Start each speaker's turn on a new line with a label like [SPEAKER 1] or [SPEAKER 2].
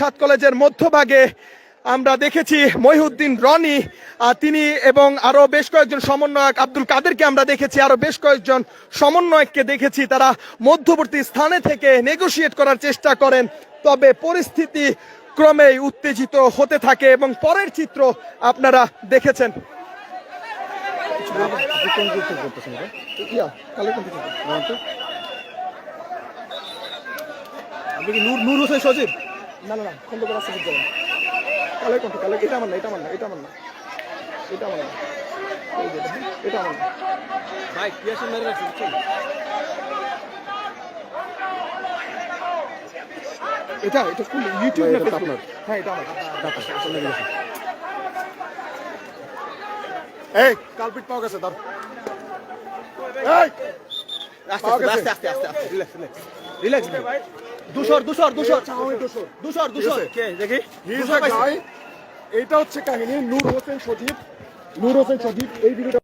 [SPEAKER 1] সাত কলেজের মধ্যভাগে আমরা দেখেছি মহিউদ্দিন রনি তিনি এবং আরও বেশ কয়েকজন সমন্বয়ক আব্দুল কাদেরকে আমরা দেখেছি আরও বেশ কয়েকজন সমন্বয়ককে দেখেছি। তারা মধ্যবর্তী স্থানে থেকে নেগোশিয়েট করার চেষ্টা করেন তবে পরিস্থিতি ক্রমেই উত্তেজিত হতে থাকে এবং পরের চিত্র আপনারা দেখেছেন।
[SPEAKER 2] আপনি কি নূর নূর হোসেন সজীব?
[SPEAKER 1] না না না খন্দকার আসতে যাবেন কালে কোনটা কালে এটা আমার না এটা আমার না এটা আমার না। এটা আমার না। এটা আমার না।
[SPEAKER 2] ভাই ক্রিয়েশন মেরে রাখছি বুঝছেন?
[SPEAKER 1] এটা এটা কোন ইউটিউব না আপনার। হ্যাঁ এটা আমার।
[SPEAKER 3] এই কালপিট পাওয়া গেছে ধর। এই
[SPEAKER 2] আস্তে আস্তে আস্তে আস্তে আস্তে রিল্যাক্স রিল্যাক্স দুশোর দুশোর দুশোর। দুশোর। দুশোর কে দেখি?
[SPEAKER 3] হি ইজ আ এইটা হচ্ছে কাহিনী নূর হোসেন সজীব। নূর হোসেন সজীব এই ভিডিওটা